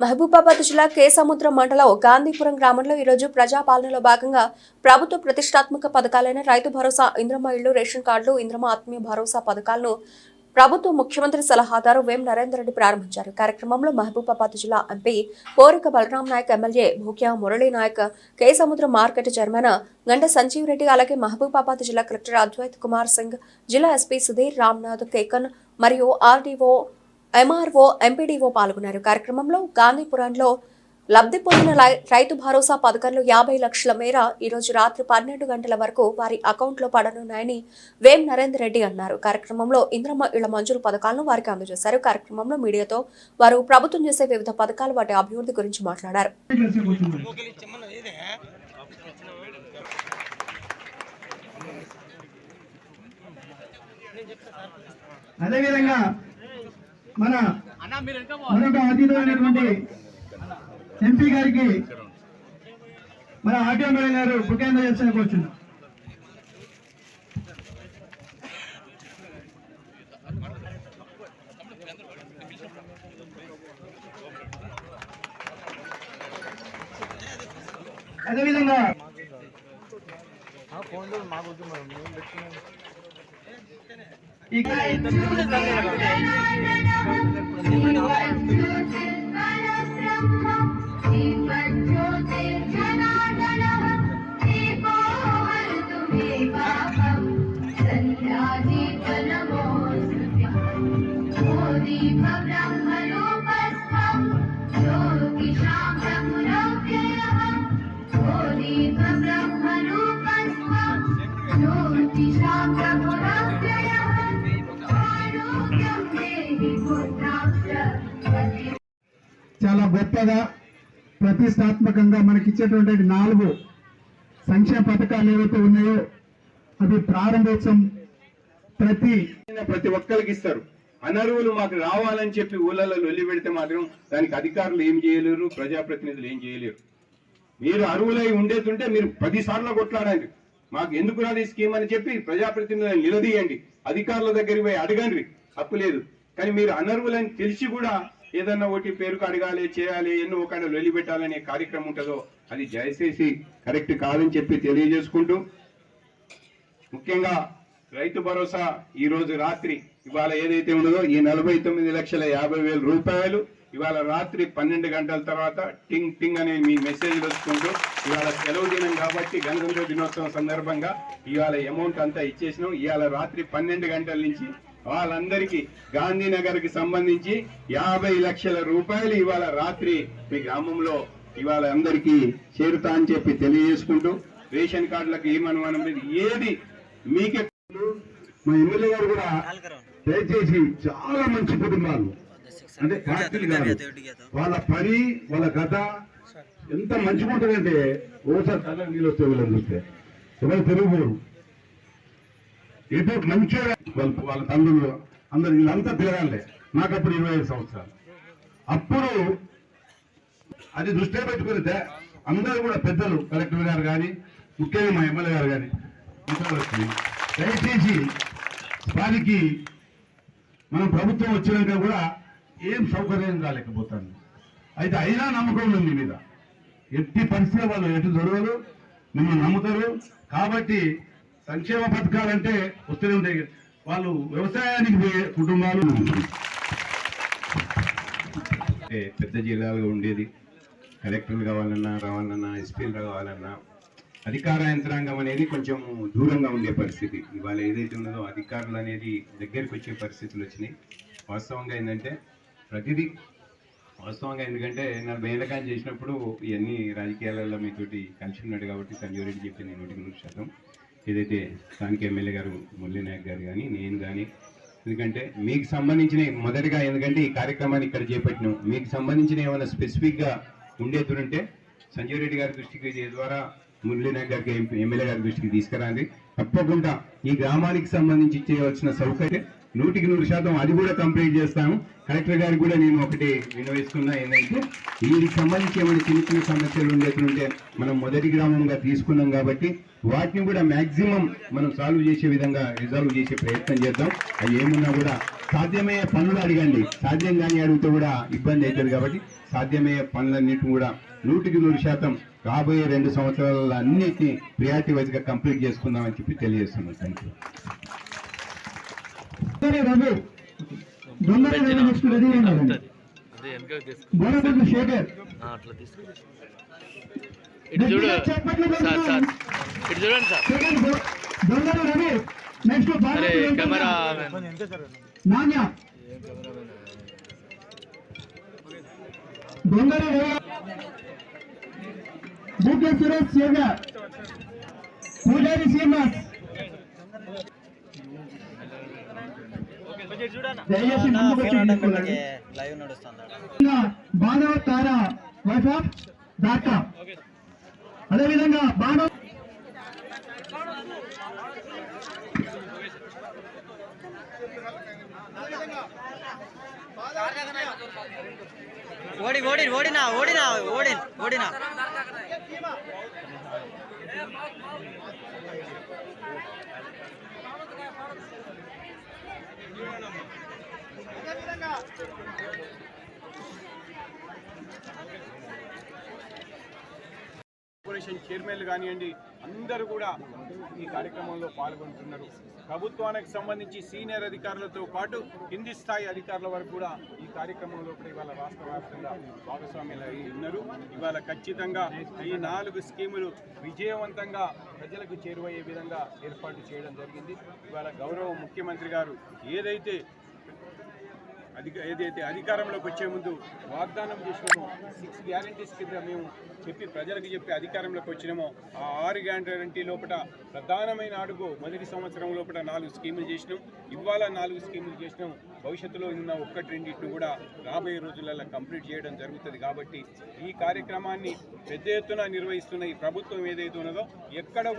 మహబూబాబాద్ జిల్లా కే సముద్రం మండలం గాంధీపురం గ్రామంలో ఈరోజు ప్రజాపాలనలో భాగంగా ప్రభుత్వ ప్రతిష్టాత్మక పథకాలైన రైతు భరోసా ఇంద్రమ్మ ఇళ్ళు రేషన్ కార్డులు ఇంద్రమ్మ ఆత్మీయ భరోసా పథకాలను ప్రభుత్వ ముఖ్యమంత్రి సలహాదారు వేం నరేందర్ రెడ్డి ప్రారంభించారు. కార్యక్రమంలో మహబూబాబాద్ జిల్లా MP Porika Balaram Naik MLA Bhukya Murali Naik Kesamudram market chairman గంట సంజీవ్ రెడ్డి అలాగే మహబూబాబాద్ జిల్లా కలెక్టర్ అద్వైత్ కుమార్ సింగ్ జిల్లా ఎస్పీ సుధీర్ రామ్నాథ్ కేకన్ మరియు ఆర్డీఓ ఎంఆర్ఓ ఎంపీడీఓ పాల్గొన్నారు. కార్యక్రమంలో గాంధీపురంలో లబ్ధి పొందిన రైతు భరోసా పథకంలో యాభై లక్షల మేర ఈరోజు రాత్రి పన్నెండు గంటల వరకు వారి అకౌంట్లో పడనున్నాయని వేం నరేందర్ రెడ్డి అన్నారు. కార్యక్రమంలో ఇంద్రమ్మ ఇళ్ళ మంజూరు పథకాలను వారికి అందజేశారు. కార్యక్రమంలో మీడియాతో వారు ప్రభుత్వం చేసే వివిధ పథకాలు వాటి అభివృద్ధి గురించి మాట్లాడారు. అదేవిధంగా మన మరొక అతిథులైనటువంటి ఎంపీ గారికి మన ఆర్టీఓ మేడం గారు బుకేంద్ర చేసిన కూర్చున్నాం అదేవిధంగా ఈ I'm చాలా గొప్పగా ప్రతిష్టాత్మకంగా మనకిచ్చేటువంటి నాలుగు సంక్షేమ పథకాలు ఏవైతే ఉన్నాయో అవి ప్రారంభోత్సవం ప్రతి ప్రతి ఒక్కరికి ఇస్తారు. అనర్వులు మాకు రావాలని చెప్పి ఊళ్ళలో లొల్లి పెడితే మాత్రం దానికి అధికారులు ఏం చేయలేరు ప్రజాప్రతినిధులు ఏం చేయలేరు. మీరు అరువులై ఉండేతుంటే మీరు పదిసార్లు కొట్లాడండి. మాకు ఎందుకు రాదు ఈ స్కీమ్ అని చెప్పి ప్రజాప్రతినిధులను నిలదీయండి. అధికారుల దగ్గరికి పోయి అడగండి. తప్పు లేదు. కానీ మీరు అనర్వులని తెలిసి కూడా ఏదన్నా ఒకటి పేరుకు అడగాలి చేయాలి ఎన్నో ఒక వెలిపెట్టాలనే కార్యక్రమం ఉంటుందో అది దయచేసి కరెక్ట్ కాదని చెప్పి తెలియజేసుకుంటూ ముఖ్యంగా రైతు భరోసా ఈరోజు రాత్రి ఇవాళ ఏదైతే ఉన్నదో ఈ నలభై తొమ్మిది లక్షల యాభై వేల రూపాయలు ఇవాళ రాత్రి పన్నెండు గంటల తర్వాత టింగ్ టింగ్ అనే మీ మెసేజ్ వస్తుంటూ ఇవాళ సెలవు దినం కాబట్టి గణతంత్ర దినోత్సవం సందర్భంగా ఇవాళ అమౌంట్ అంతా ఇచ్చేసినాం. ఇవాళ రాత్రి పన్నెండు గంటల నుంచి వాళ్ళందరికీ గాంధీనగర్కి సంబంధించి యాభై లక్షల రూపాయలు ఇవాళ రాత్రి మీ గ్రామంలో ఇవాళ అందరికీ చేరుతా అని చెప్పి తెలియజేసుకుంటూ రేషన్ కార్డులకు ఏమనుమానం లేదు. ఏది మీకే మా ఎమ్మెల్యే గారు కూడా దయచేసి చాలా మంచి కుటుంబాలు. అంటే పార్టీలు కాదు. వాళ్ళ పని వాళ్ళ కథ ఎంత మంచిగా ఉంటుందంటే ఓసారి కళ్ళ నీళ్ళు వస్తే వీళ్ళని చూస్తే. ఎవరు తెలుగు ఇది మంచిగా వాళ్ళ వాళ్ళ తండ్రులు అందరు వీళ్ళంతా తిరగాలే నాకు అప్పుడు ఇరవై ఐదు సంవత్సరాలు. అప్పుడు అది దృష్టిలో పెట్టుకునితే అందరూ కూడా పెద్దలు కలెక్టర్ గారు కానీ ముఖ్యంగా మా ఎమ్మెల్యే గారు కానీ దయచేసి వారికి మన ప్రభుత్వం వచ్చినాక కూడా ఏం సౌకర్యం కాలేకపోతాను. అయితే అయినా నమ్మకం ఉంది మీ మీద. ఎట్టి పరిస్థితి వాళ్ళు ఎటు దొరకరు మిమ్మల్ని నమ్ముతారు. కాబట్టి సంక్షేమ పథకాలంటే వస్తూనే ఉంటాయి. వాళ్ళు వ్యవసాయానికి పోయే కుటుంబాలు. అంటే పెద్ద జిల్లాలుగా ఉండేది. కలెక్టర్లు కావాలన్నా రావాలన్నా ఎస్పీలు కావాలన్నా అధికార యంత్రాంగం అనేది కొంచెం దూరంగా ఉండే పరిస్థితి. ఇవాళ ఏదైతే ఉన్నదో అధికారులు అనేది దగ్గరికి వచ్చే పరిస్థితులు వచ్చినాయి. వాస్తవంగా ఏంటంటే ప్రతిదీ వాస్తవంగా ఎందుకంటే నలభై ఏళ్ళ చేసినప్పుడు ఇవన్నీ రాజకీయాలలో మీతోటి కలిసి ఉన్నాడు కాబట్టి సంజయ్ రెడ్డి చెప్పి నేను నూటికి నూరు శాతం. ఏదైతే స్థానిక ఎమ్మెల్యే గారు మురళీనాయక్ గారు కానీ నేను కానీ ఎందుకంటే మీకు సంబంధించిన మొదటిగా ఎందుకంటే ఈ కార్యక్రమాన్ని ఇక్కడ చేపట్టినాం. మీకు సంబంధించిన ఏమైనా స్పెసిఫిక్గా ఉండేతుంటే సంజయ్ రెడ్డి గారి దృష్టికి ద్వారా మురళీ గారికి ఎం- ఎమ్మెల్యే గారి దృష్టికి తీసుకురండి. తప్పకుండా ఈ గ్రామానికి సంబంధించి చేయవలసిన సౌకర్యం నూటికి నూరు శాతం అది కూడా కంప్లీట్ చేస్తాము. కలెక్టర్ గారికి కూడా నేను ఒకటి వినవిస్తున్నా ఏంటంటే వీరికి సంబంధించి ఏమైనా చిన్న చిన్న సమస్యలు ఉండేటుంటే మనం మొదటి గ్రామంగా తీసుకున్నాం కాబట్టి వాటిని కూడా మ్యాక్సిమం మనం సాల్వ్ చేసే విధంగా రిజాల్వ్ చేసే ప్రయత్నం చేద్దాం. అవి ఏమున్నా కూడా సాధ్యమయ్యే పనులు అడగండి. సాధ్యం కానీ అడిగితే కూడా ఇబ్బంది అవుతుంది కాబట్టి సాధ్యమయ్యే పనులన్నింటిని కూడా నూటికి నూరు శాతం రాబోయే రెండు సంవత్సరాల అన్నిటిని ప్రియారిటీ వైజ్గా కంప్లీట్ చేసుకుందామని చెప్పి తెలియజేస్తున్నాను. Thank you Shekhar. ఇటు చూడు. Sir sir. ఇటు చూడండి సార్. నెక్స్ట్ అరే కెమెరా నాణ్య రవి బూకే సురేష్ శేఖర్ పూజారి శ్రీనివాస్. దయచేసి బాణవ తార వైఫ్ ఆఫ్ దాకా అదేవిధంగా బాణవ. ఓడి ఓడి ఓడినా ఓడినా ఓడి ఓడినా. అదేవిధంగా కార్పొరేషన్ చైర్మన్లు కానివ్వండి అందరూ కూడా ఈ కార్యక్రమంలో పాల్గొంటున్నారు. ప్రభుత్వానికి సంబంధించి సీనియర్ అధికారులతో పాటు కింది స్థాయి అధికారుల వరకు కూడా ఈ కార్యక్రమంలో కూడా ఇవాళ రాష్ట్ర వ్యాప్తంగా భాగస్వామ్యులు అయి ఉన్నారు. ఇవాళ ఖచ్చితంగా ఈ నాలుగు స్కీములు విజయవంతంగా ప్రజలకు చేరువయ్యే విధంగా ఏర్పాటు చేయడం జరిగింది. ఇవాళ గౌరవ ముఖ్యమంత్రి గారు ఏదైతే అధిక ఏదైతే అధికారంలోకి వచ్చే ముందు వాగ్దానం చేసినామో సిక్స్ గ్యారంటీస్ కింద మేము చెప్పి ప్రజలకు చెప్పి అధికారంలోకి వచ్చినామో ఆ ఆరు గ్యారంటీ లోపల ప్రధానమైన అడుగు మొదటి సంవత్సరం లోపల నాలుగు స్కీములు చేసినాం. ఇవాళ నాలుగు స్కీములు చేసినాం. భవిష్యత్తులో ఉన్న ఒక్కటి రెండింటిని కూడా రాబోయే రోజులలో కంప్లీట్ చేయడం జరుగుతుంది కాబట్టి ఈ కార్యక్రమాన్ని పెద్ద ఎత్తున నిర్వహిస్తున్న ఈ ప్రభుత్వం ఏదైతే ఉన్నదో ఎక్కడ కూడా